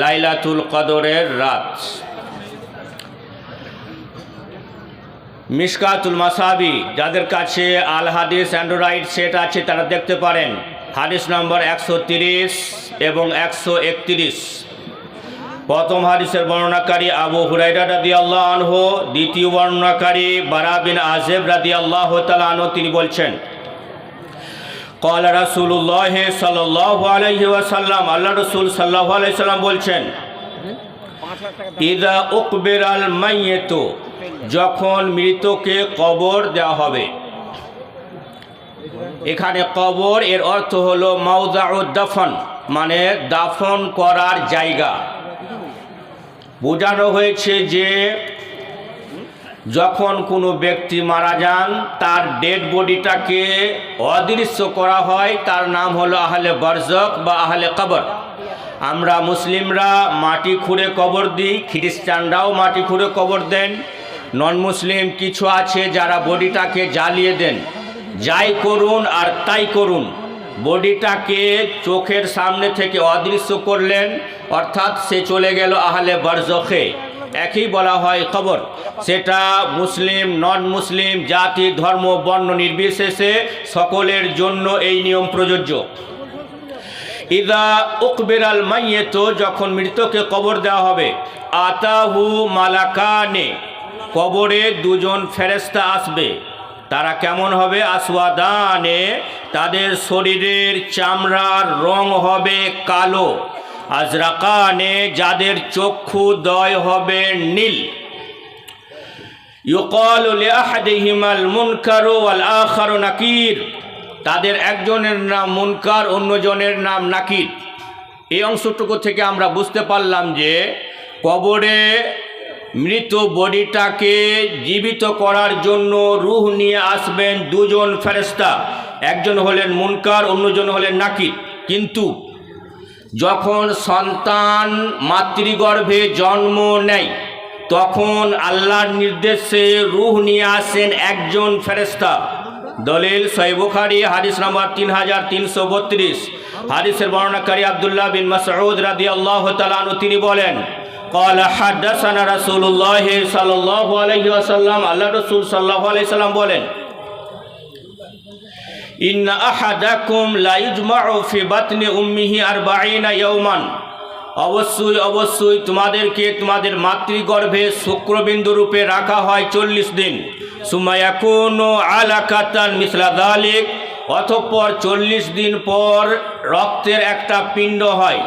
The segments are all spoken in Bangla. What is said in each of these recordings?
লাইলাতুল কদরের রাত। মিসকাতুল মাসাবি, যাদের কাছে আল হাদিস, অ্যান্ড্রয়েড সেট আছে, তারা দেখতে পারেন। হাদিস নম্বর একশো এবং একশো একত্রিশ। প্রথম হাদিসের বর্ণনাকারী আবু হুরাইরা রাদি আল্লাহ আনহো, দ্বিতীয় বর্ণনাকারী বারা বিন আজেব রাদি আল্লাহ আনহু, তিনি বলছেন কল রাসুল্লাহ সাল্লাহ আলহি ওয়াসাল্লাম আল্লাহ রসুল সাল্লাহ আলাইসাল্লাম বলছেন, ইদা উকবের আল মাইয়েত যখন মৃতকে কবর দেওয়া হবে। এখানে কবর এর অর্থ হলো দাফন মানে দাফন করার জায়গা। বোঝানো হয়েছে যে যখন কোনো ব্যক্তি মারা যান, তার ডেড বডিটাকে অদৃশ্য করা হয়, তার নাম হলো আহলে বরজক বা আহলে কবর। আমরা মুসলিমরা মাটি খুঁড়ে কবর দিই, খ্রিস্টানরাও মাটি খুঁড়ে কবর দেন। নন মুসলিম কিছু আছে যারা বডিটাকে জ্বালিয়ে দেন। যাই করুন আর তাই করুন। বডিটাকে চোখের সামনে থেকে অদৃশ্য করলেন, অর্থাৎ সে চলে গেল আহলে বরজখে একই বলা হয় খবর সেটা মুসলিম নন মুসলিম জাতি, ধর্ম, বর্ণ নির্বিশেষে সকলের জন্য এই নিয়ম প্রযোজ্য। ইদা উকবেরাল মাইয়েত, যখন মৃতকে কবর দেওয়া হবে, আতাহু মালাকানে, কবরে দুজন ফেরেস্তা আসবে। তারা কেমন হবে? আসওয়াদানে, তাদের শরীরের চামড়ার রং হবে কালো। আজরাকানে যাদের চক্ষু দয় হবে নীল। ইউকাল লিআহাদিহিমাল মুনকারু ওয়াল আখারু নাকির। তাদের একজনের নাম মুনকার, অন্যজনের নাম নাকির। এই অংশটুকু থেকে আমরা বুঝতে পারলাম যে কবরে মৃত বডিটাকে জীবিত করার জন্য রুহ নিয়ে আসবেন দুজন ফেরেস্তা একজন হলেন মুনকার, অন্যজন হলেন নাকির। কিন্তু যখন সন্তান মাতৃগর্ভে জন্ম নেয় তখন আল্লাহর নির্দেশে রুহ নিয়ে আসেন একজন ফেরেস্তা দলিল সৈবুখারি হাদিস নম্বর তিন হাজার তিনশো বত্রিশ হাদিসের বর্ণনাকারী আবদুল্লাহ বিন মাসউদ রাদি আল্লাহ তালানু তিনি বলেন قال حدثنا رسول الله صلى الله عليه وسلم আল্লাহ রসুল সাল্লাহ আলাইহি সাল্লাম বলেন ইন আহাদাকুম লা ইজমাউ ফি বাতনি উম্মিহি আরবাঈনা ইয়াওমান অবশ্যই অবশ্যই তোমাদেরকে তোমাদের মাতৃগর্ভে শুক্রবিন্দু রূপে রাখা হয় চল্লিশ দিন। সুমায়াকুনো আলাকাতান মিসলা দালিক অতঃপর চল্লিশ দিন পর রক্তের একটা পিণ্ড হয়।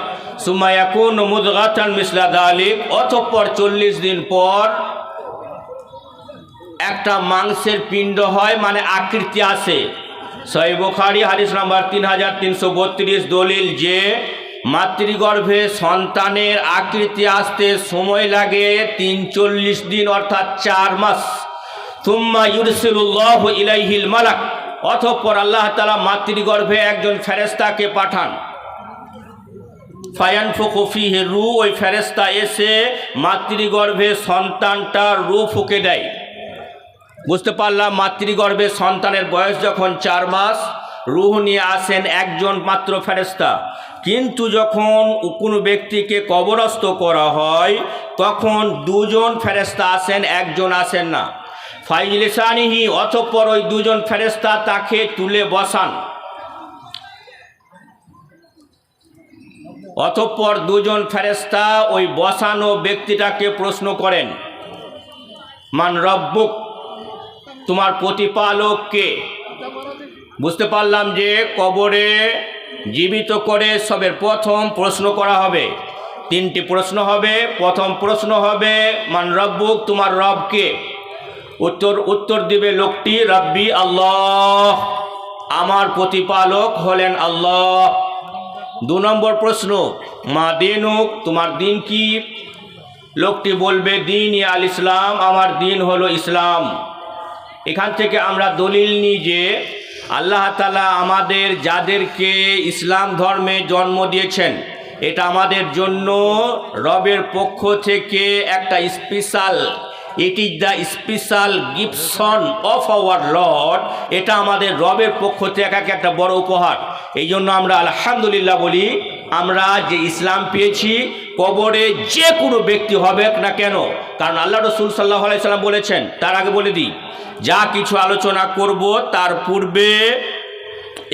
সুমায়াকুন মুদগাতান মিসলা দালিক অতঃপর চল্লিশ দিন পর একটা মাংসের পিণ্ড হয় মানে আকৃতি আসে সই বোখারি, হাদিস নাম্বার তিন হাজার তিনশো বত্রিশ, দলিল যে মাতৃগর্ভে সন্তানের আকৃতি আসতে সময় লাগে তিন চল্লিশ দিন, অর্থাৎ চার মাস। তুম্মা ইউরসিল্লাহ ইলাইহিল মালাক অথপর আল্লাহ তালা মাতৃগর্ভে একজন ফেরেস্তাকে পাঠান। ফায়ান ফিহে রু ওই ফেরেস্তা এসে মাতৃগর্ভে সন্তানটার রু ফুকে দেয়। বুঝতে পারলাম মাতৃগর্ভে সন্তানের বয়স যখন চার মাস, রুহ নিয়ে আসেন একজন মাত্র ফেরেস্তা কিন্তু যখন কোনো ব্যক্তিকে কবরস্থ করা হয়, তখন দুজন ফেরেস্তা আসেন, একজন আসেন না। ফাইলিসানিহি অতঃপর ওই দুজন ফেরেস্তা তাকে তুলে বসান। অতঃপর দুজন ফেরেস্তা ওই বসানো ব্যক্তিটাকে প্রশ্ন করেন, মান রব্বুক? তোমার প্রতিপালক কে? বুঝতে পারলাম যে কবরে জীবিত করে সবের প্রথম প্রশ্ন করা হবে। তিনটি প্রশ্ন হবে। প্রথম প্রশ্ন হবে, মান রব্বুক, তোমার রবকে উত্তর উত্তর দিবে লোকটি, রব্বি আল্লাহ। আমার প্রতিপালক হলেন আল্লাহ। দু নম্বর প্রশ্ন, মা দিনুক, তোমার দিন কি? লোকটি বলবে, দিন ইয়া আল ইসলাম, আমার দিন হলো ইসলাম। এখান থেকে আমরা দলিল নিই যে আল্লাহ তালা আমাদের যাদেরকে ইসলাম ধর্মে জন্ম দিয়েছেন, এটা আমাদের জন্য রবের পক্ষ থেকে একটা special it is the special gifts of our lord, এটা আমাদের রবের পক্ষ থেকে এক একটা বড় উপহার। এই জন্য আমরা আলহামদুলিল্লাহ বলি, আমরা যে ইসলাম পেয়েছি কবরে যে কোনো ব্যক্তি হবে না কেন? কারণ আল্লাহ রসুল সাল্লাহ আলাইসাল্লাম বলেছেন, তার আগে বলে দিই, যা কিছু আলোচনা করব তার পূর্বে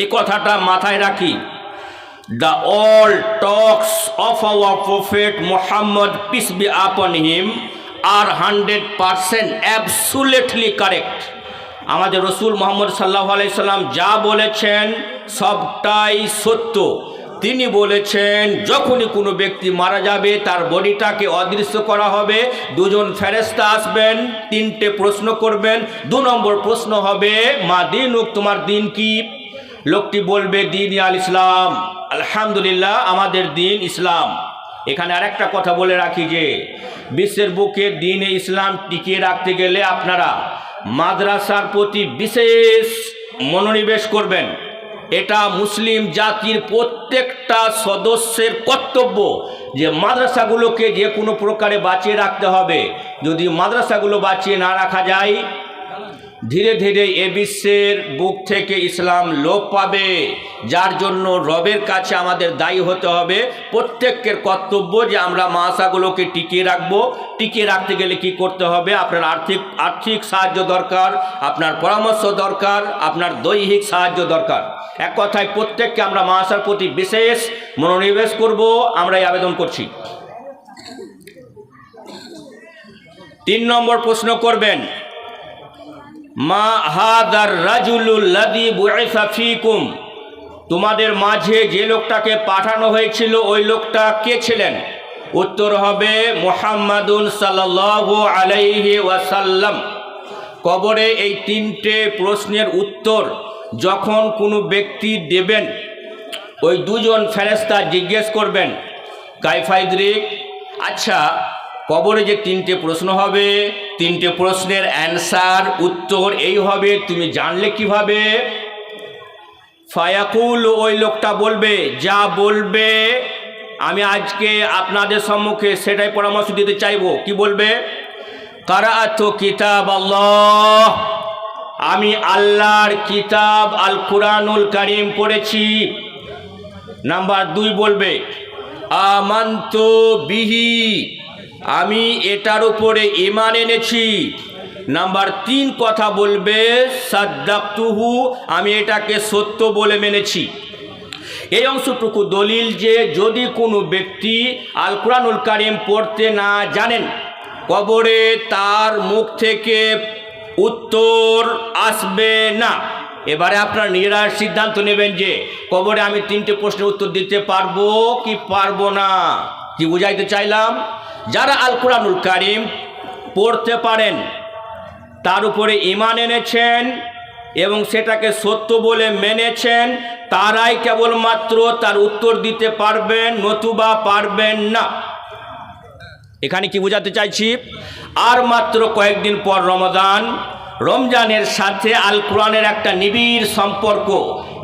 এ কথাটা মাথায় রাখি। The all talks of our prophet Muhammad peace be upon him are hundred percent absolutely correct আমাদের রসুল মোহাম্মদ সাল্লাহ আলাইসাল্লাম যা বলেছেন সবটাই সত্য। তিনি বলেছেন, যখনই কোনো ব্যক্তি মারা যাবে, তার বডিটাকে অদৃশ্য করা হবে। দুজন ফেরেস্তা আসবেন, তিনটে প্রশ্ন করবেন। দু নম্বর প্রশ্ন হবে, মা দিন তোমার দিন কি? লোকটি বলবে, দিন আল ইসলাম। আলহামদুলিল্লাহ, আমাদের দিন ইসলাম। এখানে আরেকটা কথা বলে রাখি যে, বিশ্বের বুকে দিনে ইসলাম টিকিয়ে রাখতে গেলে আপনারা মাদ্রাসার প্রতি বিশেষ মনোনিবেশ করবেন। এটা মুসলিম জাতির প্রত্যেকটা সদস্যের কর্তব্য যে মাদ্রাসাগুলোকে যে কোনো প্রকারে বাঁচিয়ে রাখতে হবে। যদি মাদ্রাসাগুলো বাঁচিয়ে না রাখা যায়, ধীরে ধীরে এ বিশ্বের বুক থেকে ইসলাম লোপ পাবে। যার জন্য রবের কাছে আমাদের দায়ী হতে হবে। প্রত্যেকের কর্তব্য যে আমরা মাসাগুলোকে টিকিয়ে রাখব। টিকিয়ে রাখতে গেলে কি করতে হবে? আপনার আর্থিক আর্থিক সাহায্য দরকার, আপনার পরামর্শ দরকার, আপনার দৈহিক সাহায্য দরকার। এক কথায় প্রত্যেককে আমরা মাসার প্রতি বিশেষ মনোনিবেশ করব আমরা এই আবেদন করছি। তিন নম্বর প্রশ্ন করবেন, মা হাদার রাজুলুল্লাদি বুআইসা ফিকুম, তোমাদের মাঝে যে লোকটাকে পাঠানো হয়েছিল, ওই লোকটা কে ছিলেন? উত্তর হবে মোহাম্মদুন সাল্লাল্লাহু আলাইহি ওয়াসাল্লাম। কবরে এই তিনটে প্রশ্নের উত্তর যখন কোনো ব্যক্তি দেবেন, ওই দুজন ফেরেস্তা জিজ্ঞেস করবেন কাইফাইদ্রিক আচ্ছা কবরে যে তিনটে প্রশ্ন হবে, তিনটে প্রশ্নের অ্যান্সার, উত্তর এই হবে, তুমি জানলে কীভাবে? ফায়াকুল, ওই লোকটা বলবে, যা বলবে, আমি আজকে আপনাদের সম্মুখে সেটাই পরামর্শ দিতে চাইব। কি বলবে? কারাত কিতাব আল্লাহ। আমি আল্লাহর কিতাব আল কুরআনুল কারিম পড়েছি। নাম্বার দুই বলবে, আমান্ত বিহি, আমি এটার উপরে ইমান এনেছি। নাম্বার তিন কথা বলবে, সাদ্দাকতুহু, আমি এটাকে সত্য বলে মেনেছি। এই অংশটুকু দলিল যে যদি কোনো ব্যক্তি আল কোরআনুল কারিম পড়তে না জানেন, কবরে তার মুখ থেকে উত্তর আসবে না। এবারে আপনার নিজেরা সিদ্ধান্ত নেবেন যে কবরে আমি তিনটে প্রশ্নের উত্তর দিতে পারব কি পারব না। কি বুঝাইতে চাইলাম? যারা আল কোরআনুল কারিম পড়তে পারেন, তার উপরে ইমান এনেছেন এবং সেটাকে সত্য বলে মেনেছেন, তারাই কেবলমাত্র তার উত্তর দিতে পারবেন, নতুবা পারবেন না। এখানে কি বোঝাতে চাইছি? আর মাত্র কয়েকদিন পর রমদান রমজানের সাথে আল কোরআনের একটা নিবিড় সম্পর্ক।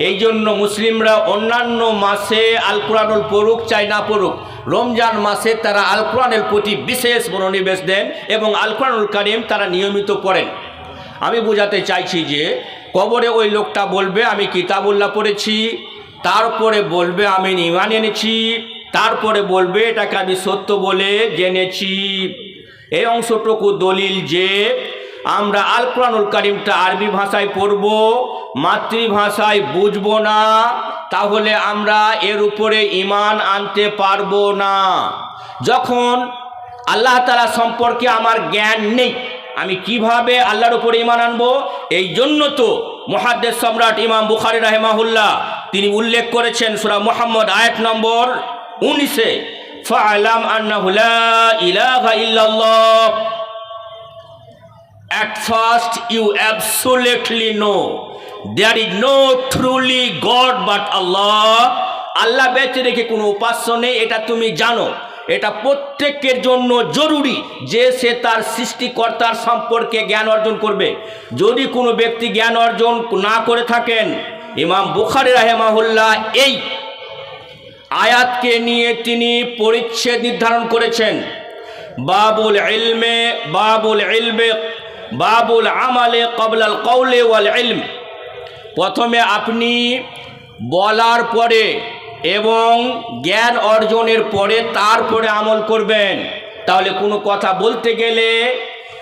এই জন্য মুসলিমরা অন্যান্য মাসে আল কোরআনুল পড়ুক চাই না পড়ুক, রমজান মাসে তারা আল কোরআনের প্রতি বিশেষ মনোনিবেশ দেন এবং আল কোরআনুল কারিম তারা নিয়মিত পড়েন। আমি বোঝাতে চাইছি যে, কবরে ওই লোকটা বলবে, আমি কিতাবুল্লাহ পড়েছি। তারপরে বলবে, আমি ইমান এনেছি। তারপরে বলবে, এটাকে আমি সত্য বলে জেনেছি। এই অংশটুকু দলিল যে আমরা আল কোরআনুল কারিমটা আরবি ভাষায় পড়ব, মাতৃভাষায় বুঝব না, তাহলে আমরা এর উপরে ইমান আনতে পারব না। যখন আল্লাহ তালা সম্পর্কে আমার জ্ঞান নেই, আমি কীভাবে আল্লাহর উপরে ইমান আনব? এই জন্য তো মহাদ্দেশ সম্রাট ইমাম বুখারি রাহেমাহুল্লাহ তিনি উল্লেখ করেছেন সুরা মোহাম্মদ আয়াত নম্বর উনিশে ফালাম আন্নাহুলা ইলাহা ইল্লাল্লাহ। At first, you absolutely know there is no truly God but Allah. আল্লাহ বেঁচে রেখে কোনো উপাস্য নেই এটা তুমি জানো। এটা প্রত্যেকের জন্য জরুরি যে সে তার সৃষ্টিকর্তার সম্পর্কে জ্ঞান অর্জন করবে। যদি কোনো ব্যক্তি জ্ঞান অর্জন না করে থাকেন ইমাম বুখারি রাহেমাহুল্লাহ এই আয়াতকে নিয়ে তিনি পরিচ্ছেদ নির্ধারণ করেছেন। বাবুল ইলমে বাবুল ইলমে, বাবুল আমালে কবলাল কৌলে ওয়াল ইলম। প্রথমে আপনি বলার পরে এবং জ্ঞান অর্জনের পরে তারপরে আমল করবেন। তাহলে কোনো কথা বলতে গেলে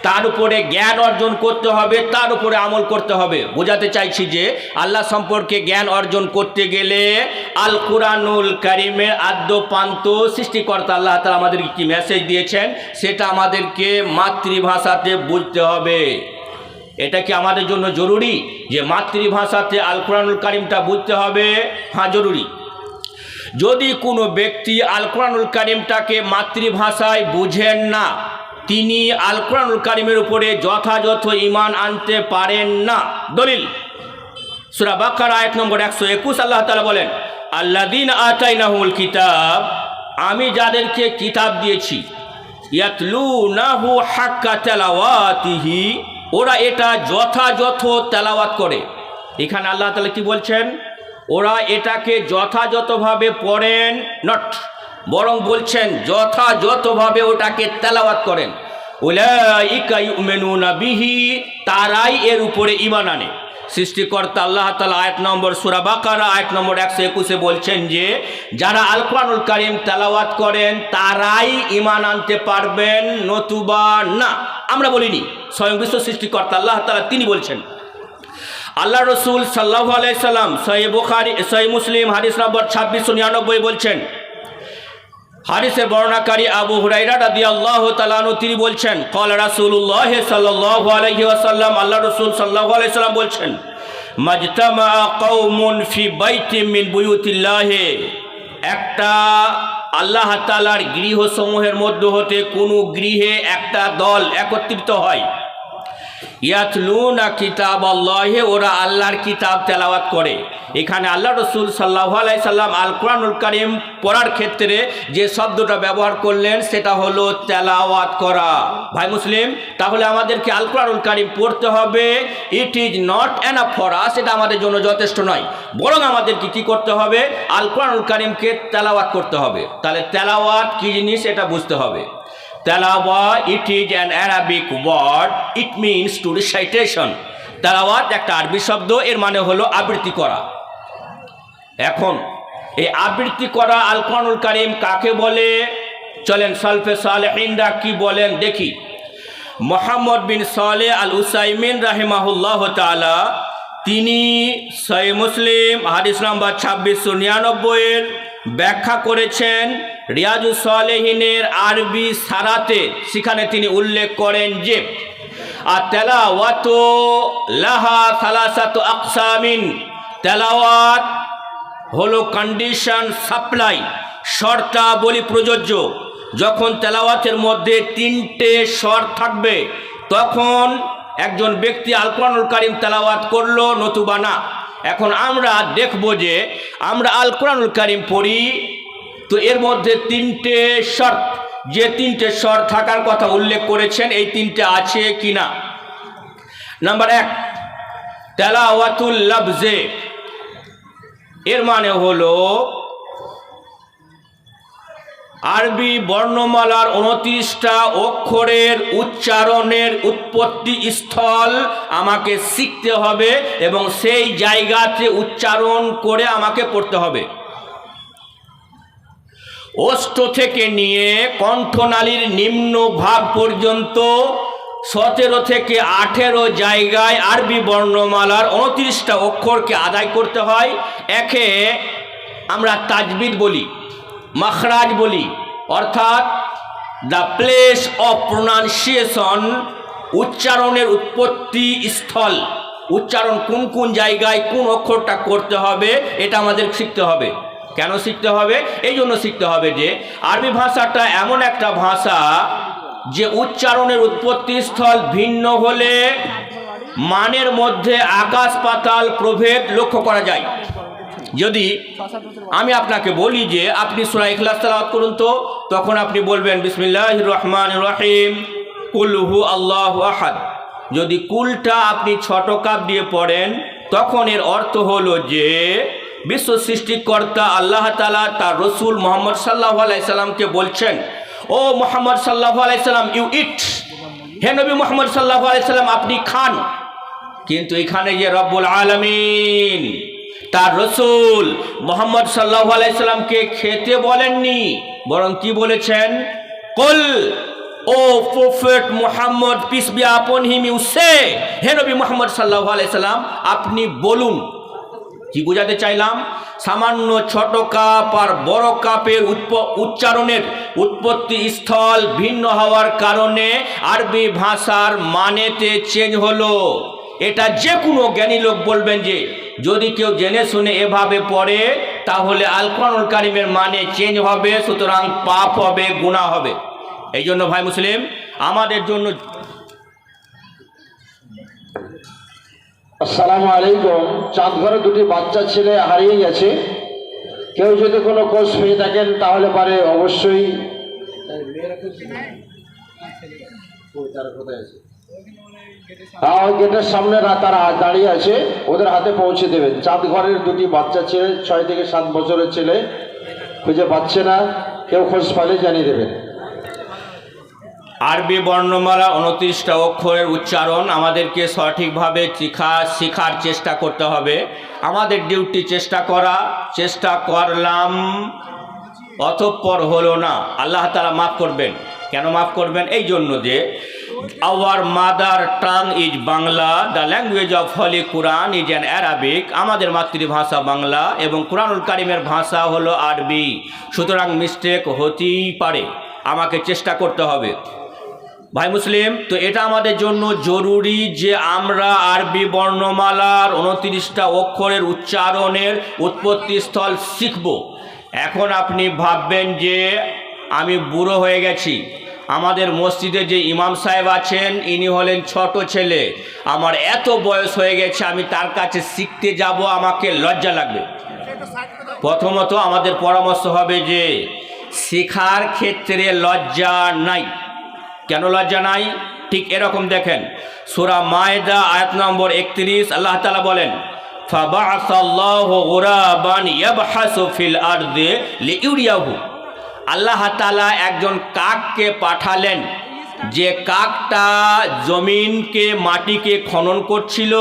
তার উপরে জ্ঞান অর্জন করতে হবে, তার উপরে আমল করতে হবে। বোঝাতে চাইছি যে, আল্লাহ সম্পর্কে জ্ঞান অর্জন করতে গেলে আল কুরআনুল কারিমের আদ্য পান্ত সৃষ্টিকর্তা আল্লাহ তালা আমাদেরকে কি মেসেজ দিয়েছেন? সেটা আমাদেরকে মাতৃভাষাতে বুঝতে হবে। এটা কি আমাদের জন্য জরুরি? যে মাতৃভাষাতে আল কোরআনুল কারিমটা বুঝতে হবে? হ্যাঁ জরুরি। যদি কোনো ব্যক্তি আল কোরআনুল কারিমটাকে মাতৃভাষায় বুঝেন না তিনি আল কোরআনুল কারিমের উপরে যথাযথ ইমান আনতে পারেন না। দলিল, সুরা বাক্কার এক নম্বর একশো একুশ, আল্লাহ তালা বলেন আল্লাদিন আতাইনাহুল কিতাব আমি যাদেরকে কিতাব দিয়েছি ইয়াতলু নাহু হাক্কা তেলাওয়াতিহি, ওরা এটা যথাযথ তেলাওয়াত করে। এখানে আল্লাহ তালা কি বলছেন? ওরা এটাকে যথাযথভাবে পড়েন নট বরং বলছেন, যথাযথভাবে ওটাকে তেলাওয়াত করেন। বিহি, তারাই এর উপরে ইমান আনে। সৃষ্টিকর্তা আল্লাহ তালা আয়াত নম্বর সুরা বাকারা, আয়াত নম্বর একশো একুশে বলছেন যে, যারা আল কোরআনুল কারিম তেলাওয়াত করেন, তারাই ইমান আনতে পারবেন, নতুবা না। আমরা বলিনি স্বয়ং বিশ্ব সৃষ্টিকর্তা আল্লাহ তালা তিনি বলছেন। আল্লাহ রসুল সাল্লাহ আলাইসাল্লাম সহি বুখারি সহি মুসলিম, হাদিস নম্বর ছাব্বিশশো নিরানব্বই বলছেন হারিসের বর্ণাকারী আবু হুরাইরা রাদি আল্লাহ তালানু তিনি বলছেন কল রাসুল্লাহ সাল্লাহ আলহি আসাল্লাম আল্লাহ রসুল সাল্লাহ আলাইসাল্লাম বলছেন, মাজতামা কৌমুন ফি বাইতি মিন বুয়ুতিল্লাহে একটা আল্লাহ তালার গৃহসমূহের মধ্য হতে কোনো গৃহে একটা দল একত্রিত হয়। ইয়াতলুনা কিতাব আল্লাহে ওরা আল্লাহর কিতাব তেলাওয়াত করে। এখানে আল্লাহ রসুল সাল্লাহ আলাই সাল্লাম আল কোরআনুল কারিম পড়ার ক্ষেত্রে যে শব্দটা ব্যবহার করলেন, সেটা হলো তেলাওয়াত করা। ভাই মুসলিম, তাহলে আমাদেরকে আল কোরআনুল কারিম পড়তে হবে। It is not enough for us এটা আমাদের জন্য যথেষ্ট নয়। বরং আমাদেরকে কি করতে হবে? আল কোরআনুল কারিমকে তেলাওয়াত করতে হবে। তাহলে তেলাওয়াত কী জিনিস, এটা বুঝতে হবে। তেলাওয়া it is an Arabic word it means to recitation তেলাওয়াত একটা আরবি শব্দ, এর মানে হলো আবৃত্তি করা। এখন এই আবৃত্তি করা আল কোরআনুল কারিম কাকে বলে? চলেন সালফে সালেহিনরা কি বলেন দেখি। মোহাম্মদ বিন সালে আল উসাইমিন রাহিমাহুল্লাহ তালা তিনি সই মুসলিম, হাদিস নাম্বার ছাব্বিশশো নিরানব্বইয়ের ব্যাখ্যা করেছেন রিয়াজু সালেহিনের আরবি সারাতে, সেখানে তিনি উল্লেখ করেন যে আর তেলাওয়াত লাহা সালাসাত আকসামিন, তেলাওয়াত হলো কন্ডিশন সাপ্লাই শর্তাবলী প্রযোজ্য। যখন তেলাওয়াতের মধ্যে তিনটে স্বর থাকবে, তখন একজন ব্যক্তি আল কোরআনুল কারিম তেলাওয়াত করল নতুবা না। এখন আমরা দেখব যে আমরা আল কোরআনুল কারিম পড়ি, তো এর মধ্যে তিনটে শর্ত। যে তিনটে স্বর থাকার কথা উল্লেখ করেছেন, এই তিনটে আছে কি না নাম্বার এক, তেলাওয়াতুল লফজে। এর মানে হলো আরবি বর্ণমালার উনত্রিশটা অক্ষরের উচ্চারণের উৎপত্তি স্থল আমাকে শিখতে হবে এবং সেই জায়গাতে উচ্চারণ করে আমাকে পড়তে হবে। অষ্ট থেকে নিয়ে কণ্ঠনালীর নিম্ন ভাগ পর্যন্ত সতেরো থেকে আঠেরো জায়গায় আরবি বর্ণমালার উনত্রিশটা অক্ষরকে আদায় করতে হয়। একে আমরা তাজবিদ বলি, মখরাজ বলি। অর্থাৎ দ্য প্লেস অফ প্রোনাউন্সিয়েশন, উচ্চারণের উৎপত্তি স্থল। উচ্চারণ কোন কোন জায়গায় কোন অক্ষরটা করতে হবে, এটা আমাদের শিখতে হবে। কেন শিখতে হবে? এই জন্য শিখতে হবে যে, আরবি ভাষাটা এমন একটা ভাষা যে উচ্চারণের উৎপত্তি স্থল ভিন্ন হলে মানের মধ্যে আকাশ পাতাল প্রভেদ লক্ষ্য করা যায়। যদি আমি আপনাকে বলি যে আপনি সুরা ইখলাস তালাওয়াত করুন তো, তখন আপনি বলবেন বিসমিল্লাহ রহমান রহিম কুলহু আল্লাহ আহাদ। যদি কুলটা আপনি ছোট কাপ দিয়ে পড়েন, তখন এর অর্থ হলো যে বিশ্ব সৃষ্টিকর্তা আল্লাহ তালা তার রসুল মোহাম্মদ সাল্লাহ আলাইসাল্লামকে বলছেন ও মোহাম্মদ সাল্লাহ আলাইসাল্লাম ইউ ইট হে নবী মোহাম্মদ সাল্লাহ আলাইসাল্লাম আপনি খান। কিন্তু এখানে যে রব্বুল আলমিন, তার রসুল মোহাম্মদ সাল্লাহ আলাইসাল্লামকে খেতে বলেননি, বরং কি বলেছেন? Call, O prophet Muhammad peace be upon him হে নবী মোহাম্মদ সাল্লাহ আলাইসাল্লাম আপনি বলুন। কি বোঝাতে চাইলাম? সামান্য ছোট কাপ আর বড় কাপের উচ্চারণের উৎপত্তি স্থল ভিন্ন হওয়ার কারণে আরবি ভাষার মানেতে চেঞ্জ হলো। এটা যে কোনো জ্ঞানী লোক বলবেন যে, যদি কেউ জেনে শুনে এভাবে পড়ে, তাহলে আল কোরআনুল কারিমের মানে চেঞ্জ হবে, সুতরাং পাপ হবে গুণা হবে। এই জন্য ভাই মুসলিম, আমাদের জন্য আসসালামু আলাইকুম। চাঁদ ঘরে দুটি বাচ্চা ছেলে হারিয়ে গেছে। কেউ যদি কোনো কোর্স পেয়ে থাকেন, তাহলে পারে অবশ্যই। হ্যাঁ ওই গেটের সামনে তারা দাঁড়িয়ে আছে। ওদের হাতে পৌঁছে দেবেন। চাঁদ ঘরের দুটি বাচ্চা ছেলে, ছয় থেকে সাত বছরের ছেলে, খুঁজে পাচ্ছে না। কেউ খোঁজ পালে জানিয়ে দেবেন। আরবি বর্ণমালা উনত্রিশটা অক্ষরের উচ্চারণ আমাদেরকে সঠিকভাবে শিখা, শেখার চেষ্টা করতে হবে। আমাদের ডিউটি চেষ্টা করা, চেষ্টা করলাম, অতঃপর হলো না। আল্লাহ তালা মাফ করবেন। কেন মাফ করবেন? এই জন্য যে our mother tongue is Bangla the language of holy Quran is an Arabic আমাদের মাতৃভাষা বাংলা এবং কোরআনুল কারিমের ভাষা হলো আরবি। সুতরাং মিস্টেক হতেই পারে। আমাকে চেষ্টা করতে হবে। ভাই মুসলিম, তো এটা আমাদের জন্য জরুরি যে আমরা আরবি বর্ণমালার উনত্রিশটা অক্ষরের উচ্চারণের উৎপত্তি স্থল শিখব। এখন আপনি ভাববেন যে আমি বুড়ো হয়ে গেছি। আমাদের মসজিদে যে ইমাম সাহেব আছেন, ইনি হলেন ছোট ছেলে। আমার এত বয়স হয়ে গেছে, আমি তার কাছে শিখতে যাব, আমাকে লজ্জা লাগবে। প্রথমত আমাদের পরামর্শ হবে যে, শেখার ক্ষেত্রে লজ্জা নাই। কেন লজ্জা নাই? ঠিক এরকম দেখেন। সুরা মায়দা, আয়াত নম্বর একত্রিশ, আল্লাহ তালা বলেন আল্লাহ একজন কাককে পাঠালেন, যে কাকটা জমিনকে, মাটিকে খনন করছিল,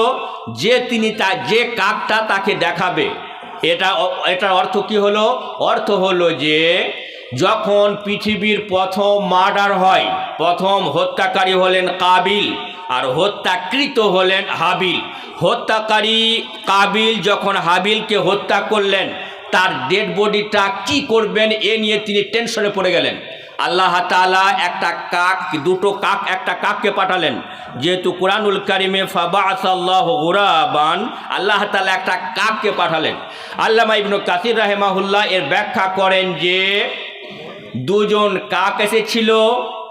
যে তিনি তা, যে কাকটা তাকে দেখাবে। এটা, এটার অর্থ কি হলো? অর্থ হলো যে যখন পৃথিবীর প্রথম মার্ডার হয়, প্রথম হত্যাকারী হলেন কাবিল, আর হত্যাকৃত হলেন হাবিল। হত্যাকারী কাবিল যখন হাবিলকে হত্যা করলেন, তার ডেড বডিটা কি করবেন এ নিয়ে তিনি টেনশনে পড়ে গেলেন। আল্লাহ তালা একটা কাক, দুটো কাক, একটা কাককে পাঠালেন। যেহেতু কোরআনুল কারিমে ফাবাসাল্লাহ গুরাবান, আল্লাহ তালা একটা কাককে পাঠালেন। আল্লামা ইবনু কাসির রাহেমাহুল্লাহ এর ব্যাখ্যা করেন যে দুজন কাক এসেছিল,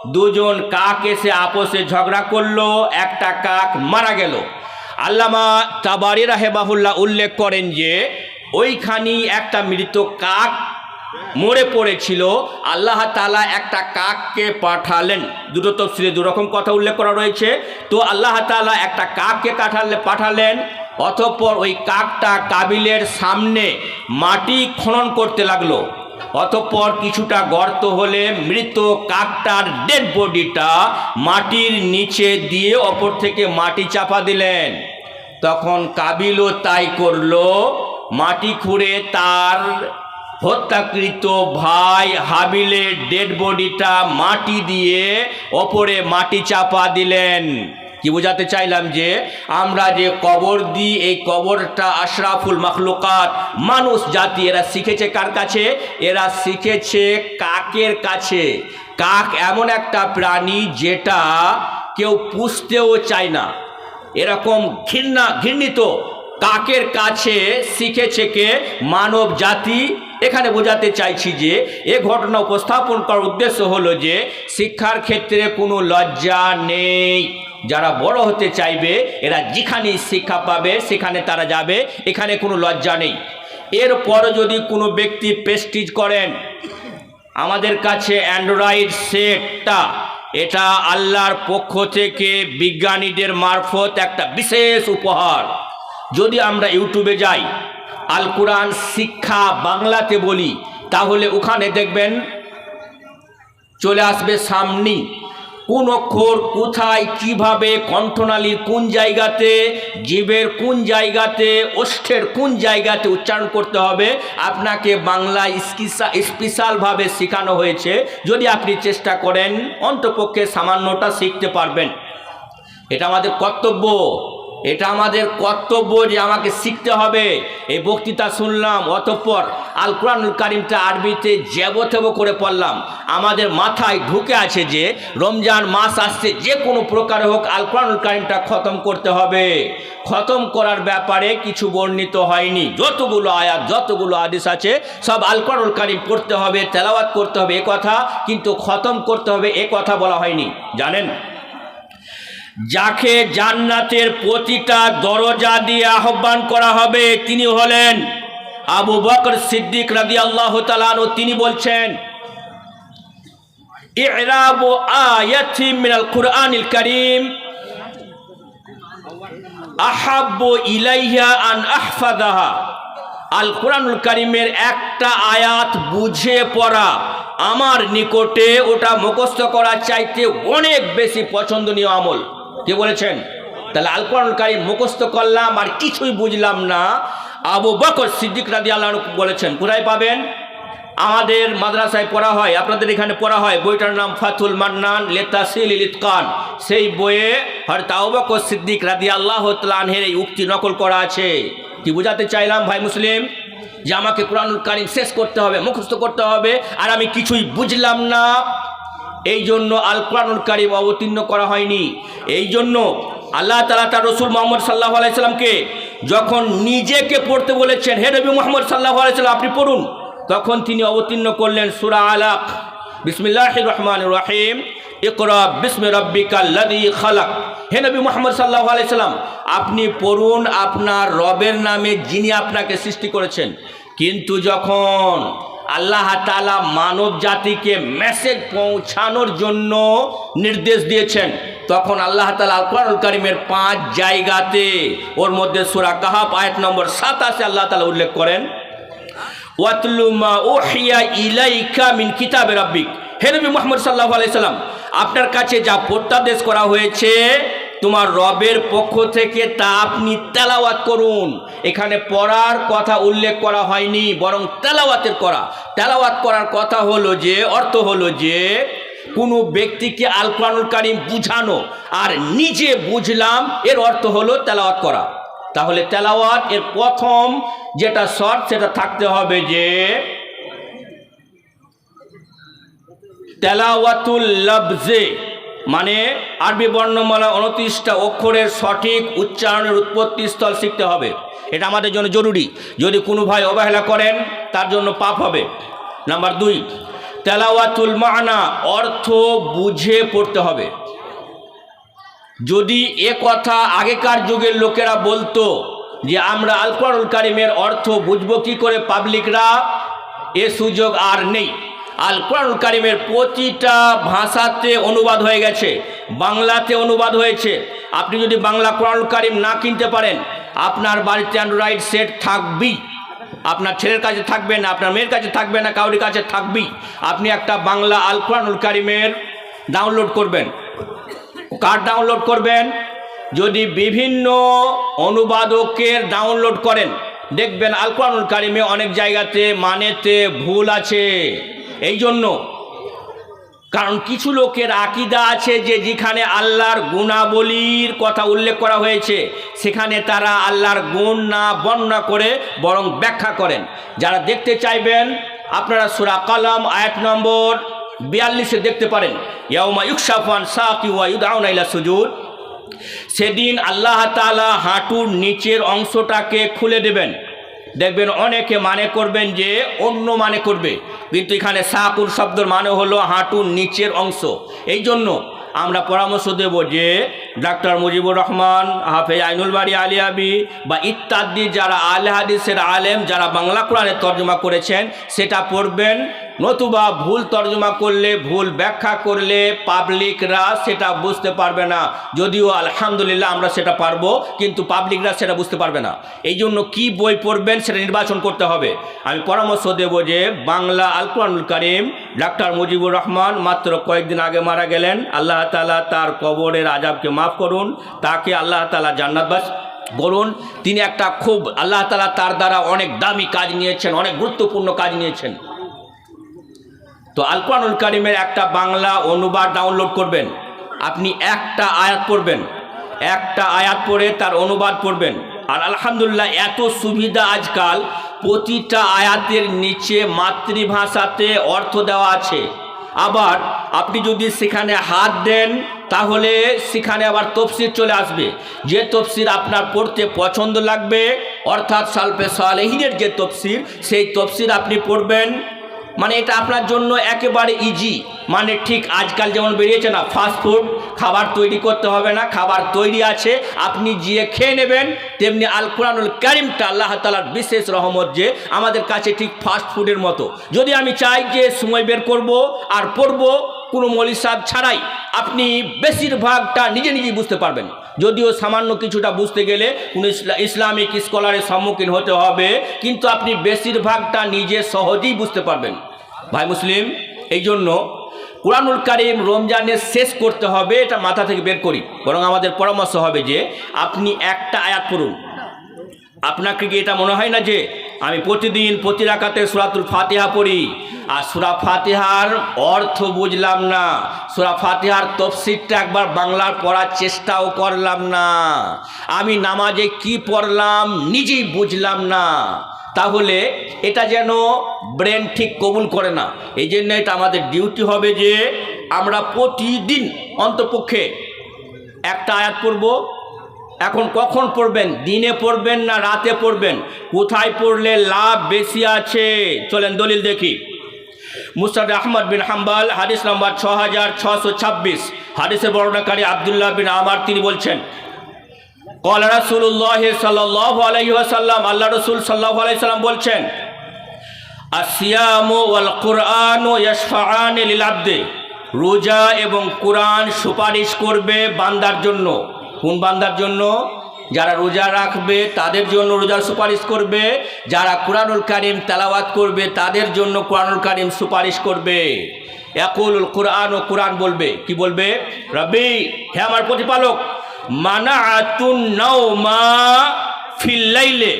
দুজন কাক এসে আপোষে ঝগড়া করল, একটা কাক মারা গেল। আল্লামা তাবারি রাহেবাহুল্লাহ উল্লেখ করেন যে ওইখানি একটা মৃত কাক মরে পড়েছিল। আল্লাহ তালা একটা কাককে পাঠালেন। দুটো তফসিলে দুরকম কথা উল্লেখ করা রয়েছে। তো আল্লাহ তালা একটা কাককে কাঠালে পাঠালেন, অতঃপর ওই কাকটা কাবিলের সামনে মাটি খনন করতে লাগল। অতঃপর কিছুটা গর্ত হলে মৃত কাকটার ডেড বডিটা মাটির নিচে দিয়ে অপর থেকে মাটি চাপা দিলেন। তখন কাবিলও তাই করল। মাটি খুঁড়ে তার হত্যাকৃত ভাই হাবিলের ডেড বডিটা মাটি দিয়ে ওপরে মাটি চাপা দিলেন। কি বোঝাতে চাইলাম যে আমরা যে কবর দিই, এই কবরটা আশরাফুল মখলুকাত। মানুষ, জাতি, এরা শিখেছে কার কাছে? এরা শিখেছে কাকের কাছে। কাক এমন একটা প্রাণী যেটা কেউ পুষতেও চায় না। এরকম ঘৃণা, ঘৃণিত কাকের কাছে শিখেছে কে? মানব জাতি। এখানে বোঝাতে চাইছি যে এ ঘটনা উপস্থাপন করার উদ্দেশ্য হলো যে শিক্ষার ক্ষেত্রে কোনো লজ্জা নেই। যারা বড় হতে চাইবে, এরা যেখানে শিক্ষা পাবে, সেখানে তারা যাবে, এখানে কোনো লজ্জা নেই। এরপর যদি কোনো ব্যক্তি প্রেস্টিজ করেন, আমাদের কাছে অ্যান্ড্রয়েড সেটটা, এটা আল্লাহর পক্ষ থেকে বিজ্ঞানীদের মারফত একটা বিশেষ উপহার। যদি আমরা ইউটিউবে যাই, আল কোরআন শিক্ষা বাংলাতে বলি, তাহলে ওখানে দেখবেন, চলে আসবে সামনি কোন অক্ষর কোথায় কীভাবে কণ্ঠনালীর কোন জায়গাতে, জীবের কোন জায়গাতে, ওষ্ঠের কোন জায়গাতে উচ্চারণ করতে হবে, আপনাকে বাংলা স্পেশালভাবে শেখানো হয়েছে। যদি আপনি চেষ্টা করেন, অন্তপক্ষে সামান্যটা শিখতে পারবেন। এটা আমাদের কর্তব্য। এটা আমাদের কর্তব্য যে আমাকে শিখতে হবে। এই বক্তৃতা শুনলাম, অতঃপর আল কোরআনুল কারিমটা আরবিতে জ্যাবথেব করে পড়লাম। আমাদের মাথায় ঢুকে আছে যে রমজান মাস আসছে, যে কোনো প্রকারে হোক আল কোরআনুল কারিমটা খতম করতে হবে। খতম করার ব্যাপারে কিছু বর্ণিত হয়নি। যতগুলো আয়াত, যতগুলো আদেশ আছে, সব আল কোরআনুল কারিম পড়তে হবে, তেলাওয়াত করতে হবে এ কথা, কিন্তু খতম করতে হবে এ কথা বলা হয়নি। জানেন? যাকে জান্নাতের প্রতিটা দরজা দিয়ে আহ্বান করা হবে, তিনি হলেন আবু বকর সিদ্দিক রাদি আল্লাহ তালান তিনি বলছেন ইরাবু আয়াতি কুরআনিল কারীম। আহাব্বু ইলাইহা আন আহফাদাহা আল কোরআনুল কারিমের একটা আয়াত বুঝে পড়া আমার নিকটে ওটা মুখস্থ করার চাইতে অনেক বেশি পছন্দনীয় আমল। কে বলেছেন? তাহলে আল কোরআনুল কারিম মুখস্থ করলাম আর কিছুই বুঝলাম না। আবু বকর সিদ্দিক রাদি আল্লাহ বলেছেন, কোথায় পাবেন? আমাদের মাদ্রাসায় পড়া হয়, আপনাদের এখানে পড়া হয়, বইটার নাম ফাতুল মান্নান লেতাসিল ইতকান। সেই বইয়ে হয়তো আবক সিদ্দিক রাদি আল্লাহ তালহের এই উক্তি নকল করা আছে। কি বোঝাতে চাইলাম ভাই মুসলিম? যে আমাকে কোরআনুল কারিম শেষ করতে হবে, মুখস্থ করতে হবে, আর আমি কিছুই বুঝলাম না। এই জন্য আল কোরআনুল কারিম অবতীর্ণ করা হয়নি। এই জন্য আল্লাহ তালা তার রসুল মোহাম্মদ সাল্লাহ আলাইসাল্লামকে যখন নিজেকে পড়তে বলেছেন, হে নবী মোহাম্মদ সাল্লাহ আলাইসাল্লাম আপনি পড়ুন। তখন তিনি অবতীর্ণ করলেন সুরা আলাক। বিসমিল্লাহ রহমান রাহিম। ইকরা বিসমে রব্বিকাল্লাদি খালাক। হে নবী মোহাম্মদ সাল্লাহ আলাইসাল্লাম আপনি পড়ুন আপনার রবের নামে যিনি আপনাকে সৃষ্টি করেছেন। কিন্তু যখন আল্লাহ তালা মানব জাতিকে মেসেজ পৌঁছানোর জন্য নির্দেশ দিয়েছেন। তখন আল্লাহ তালা আল কোরআনুল কারিমের পাঁচ জায়গাতে, ওর মধ্যে সুরা কাহাব আয়াত নম্বর সাতাশে আল্লাহ তালা উল্লেখ করেন ওয়াতলুমা ইলাইকা আপনার কাছে যা প্রত্যাদেশ করা হয়েছে তোমার রবের পক্ষ থেকে তা আপনি তেলাওয়াত করুন। এখানে পড়ার কথা উল্লেখ করা হয়নি, বরং তেলাওয়াতের করা। তেলাওয়াত করার কথা হলো যে, অর্থ হলো যে, কোনো ব্যক্তিকে আল কারিম বুঝানো আর নিজে বুঝলাম, এর অর্থ হলো তেলাওয়াত করা। তাহলে তেলাওয়াত এর প্রথম যেটা শর্ট সেটা থাকতে হবে যে, তেলাওয়াতুল লবজে। মানে আরবি বর্ণমালা উনত্রিশটা অক্ষরের সঠিক উচ্চারণের উৎপত্তি স্থল শিখতে হবে। এটা আমাদের জন্য জরুরি। যদি কোনো ভাই অবহেলা করেন, তার জন্য পাপ হবে। নাম্বার দুই, তেলাওয়াতুল মানা, অর্থ বুঝে পড়তে হবে। যদি এ কথা আগেকার যুগের লোকেরা বলতো যে আমরা আল কোরআনুল কারিমের অর্থ বুঝব কি করে পাবলিকরা, এ সুযোগ আর নেই। আল কোরআনুল কারিমের প্রতিটা ভাষাতে অনুবাদ হয়ে গেছে, বাংলাতে অনুবাদ হয়েছে। আপনি যদি বাংলা কোরআনুল কারিম না কিনতে পারেন, আপনার বাড়িতে অ্যান্ড্রয়েড সেট থাকবেই। আপনার ছেলের কাছে থাকবে না, আপনার মেয়ের কাছে থাকবে না কাউরির কাছে থাকবেই। আপনি একটা বাংলা আল কোরআনুল কারিমের ডাউনলোড করবেন। কার ডাউনলোড করবেন? যদি বিভিন্ন অনুবাদকের ডাউনলোড করেন, দেখবেন আল কোরআনুল কারিমে অনেক জায়গাতে মানেতে ভুল আছে। এই জন্য কারণ কিছু লোকের আকিদা আছে যে যেখানে আল্লাহর গুণাবলীর কথা উল্লেখ করা হয়েছে, সেখানে তারা আল্লাহর গুণ না বর্ণনা করে বরং ব্যাখ্যা করেন। যারা দেখতে চাইবেন, আপনারা সুরা কালাম আয়াত নম্বর বিয়াল্লিশে দেখতে পারেন। ইয়াউমা ইউকসাফান সাকি ওয়া ইউদাউনা ইলা সুজুদ। সেদিন আল্লাহ তাআলা হাঁটুর নিচের অংশটাকে খুলে দেবেন। দেখবেন অনেকে মানে করবেন যে অন্য মানে করবে। কিন্তু এখানে সাকুর শব্দের মানে হলো হাঁটুর নিচের অংশ। এই জন্য আমরা পরামর্শ দেব যে ডাক্তার মুজিবুর রহমান, হাফেজ আইনুল বাড়ি আলিয়াবি বা ইত্যাদি যারা আলহাদিসের আলেম, যারা বাংলা কোরআনে তর্জমা করেছেন, সেটা পড়বেন। নতুবা ভুল তর্জমা করলে, ভুল ব্যাখ্যা করলে পাবলিকরা সেটা বুঝতে পারবে না। যদিও আলহামদুলিল্লাহ আমরা সেটা পারব, কিন্তু পাবলিকরা সেটা বুঝতে পারবে না। এই জন্য কী বই পড়বেন সেটা নির্বাচন করতে হবে। আমি পরামর্শ দেব যে বাংলা আল কোরআনুল করিম, ডাক্তার মুজিবুর রহমান মাত্র কয়েকদিন আগে মারা গেলেন। আল্লাহ তালা তার কবরের আজাবকে মাফ করুন, তাকে আল্লাহ তালা জান্নাতবাস বলুন। তিনি একটা খুব, আল্লাহ তালা তার দ্বারা অনেক দামি কাজ নিয়েছেন, অনেক গুরুত্বপূর্ণ কাজ নিয়েছেন। তো আল কোরআনুল কারিমের একটা বাংলা অনুবাদ ডাউনলোড করবেন। আপনি একটা আয়াত পড়বেন। একটা আয়াত পড়ে তার অনুবাদ পড়বেন। আর আলহামদুলিল্লাহ এত সুবিধা আজকাল, প্রতিটা আয়াতের নিচে মাতৃভাষাতে অর্থ দেওয়া আছে। আবার আপনি যদি সেখানে হাত দেন, তাহলে সেখানে আবার তফসির চলে আসবে। যে তফসির আপনার পড়তে পছন্দ লাগবে, অর্থাৎ সালফে সালেহিনের যে তফসির, সেই তফসির আপনি পড়বেন। মানে এটা আপনার জন্য একেবারে ইজি মানে ঠিক আজকাল যেমন বেরিয়েছে না ফাস্ট ফুড খাবার তৈরি করতে হবে না, খাবার তৈরি আছে, আপনি গিয়ে খেয়ে নেবেন, তেমনি আল কোরআনুল কারিমটা আল্লাহ তালার বিশেষ রহমত যে আমাদের কাছে ঠিক ফাস্ট ফুডের মতো। যদি আমি চাই যে সময় বের করব আর পড়ব, কোনো মলি ছাড়াই, আপনি বেশিরভাগটা নিজে নিজেই বুঝতে পারবেন। যদিও সামান্য কিছুটা বুঝতে গেলে কোনো ইসলামিক স্কলারের সম্মুখীন হতে হবে, কিন্তু আপনি বেশিরভাগটা নিজে সহজেই বুঝতে পারবেন। ভাই মুসলিম এই জন্য কোরআনুল কারিম রমজানের শেষ করতে হবে, এটা মাথা থেকে বের করি। বরং আমাদের পরামর্শ হবে যে, আপনি একটা আয়াত পড়ুন। আপনাকে কি এটা মনে হয় না যে আমি প্রতিদিন প্রতি রাকাতে সুরাতুল ফাতিহা পড়ি। আর সুরা ফাতিহার অর্থ বুঝলাম না। সুরা ফাতিহার তফসিরটা একবার বাংলার পড়ার চেষ্টাও করলাম না। আমি নামাজে কি পড়লাম নিজেই বুঝলাম না। তাহলে এটা যেন ব্রেন ঠিক কবুল করে না। এই জন্য এটা আমাদের ডিউটি হবে যে আমরা প্রতিদিন অন্তপক্ষে একটা আয়াত পড়ব এখন কখন পড়বেন? দিনে পড়বেন না রাতে পড়বেন? কোথায় পড়লে লাভ বেশি আছে? চলেন দলিল দেখি। মুস্তাদ আহমদ বিন হাম্বাল, হাদিস নম্বর ছ হাজার ছশো ছাব্বিশ। হাদিসের বর্ণনাকারী আবদুল্লাহ বিন আমার, তিনি বলছেন, কল রাসুল্লাহ সাল্লাহ আলহি আসাল্লাম আল্লাহ রসুল সাল্লাহ আলাইসাল্লাম বলছেন, আসিয়াম ওয়াল কোরআন ও আব্দে। রোজা এবং কোরআন সুপারিশ করবে বান্দার জন্য। কোন বান্দার জন্য যারা রোজা রাখবে, তাদের জন্য রোজার সুপারিশ করবে। যারা কোরআনুল কারিম তেলাওয়াত করবে, তাদের জন্য কোরআনুল কারিম সুপারিশ করবে। একুল কোরআন ও কোরআন বলবে। কি বলবে? রবি হে আমার প্রতিপালক মানা আতুন মা ফিল্লাইলে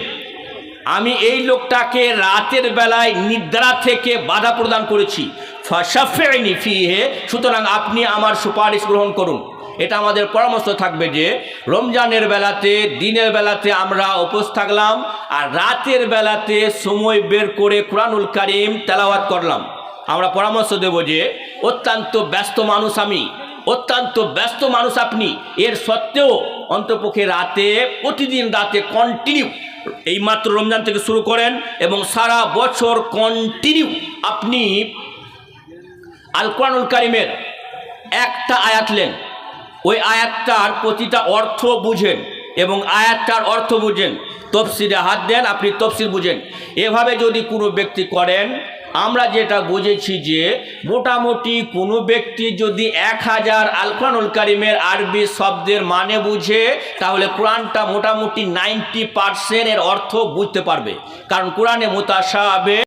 আমি এই লোকটাকে রাতের বেলায় নিদ্রা থেকে বাধা প্রদান করেছি। ফাশাফেনি ফিহে, সুতরাং আপনি আমার সুপারিশ গ্রহণ করুন। এটা আমাদের পরামর্শ থাকবে যে, রমজানের বেলাতে, দিনের বেলাতে আমরা উপোস থাকলাম, আর রাতের বেলাতে সময় বের করে কোরআনুল কারিম তেলাওয়াত করলাম। আমরা পরামর্শ দেব যে, অত্যন্ত ব্যস্ত মানুষ আমি, অত্যন্ত ব্যস্ত মানুষ আপনি, এর সত্ত্বেও অন্তপক্ষে রাতে, প্রতিদিন রাতে কন্টিনিউ এই মাত্র রমজান থেকে শুরু করেন এবং সারা বছর কন্টিনিউ আপনি আল কোরআনুল কারিমের একটা আয়াত নেন ওই আয়াতটার প্রতিটা অর্থ বুঝেন এবং আয়াতটার অর্থ বুঝেন। তফসিরে হাত দেন, আপনি তফসিল বুঝেন। এভাবে যদি কোনো ব্যক্তি করেন, আমরা যেটা বুঝেছি যে মোটামুটি কোনো ব্যক্তি যদি এক হাজার আল কোরআনুল কারিমের আরবি শব্দের মানে বুঝে, তাহলে কোরআনটা মোটামুটি নাইনটি পার্সেন্ট এর অর্থ বুঝতে পারবে। কারণ কোরআনে মোতাসাবে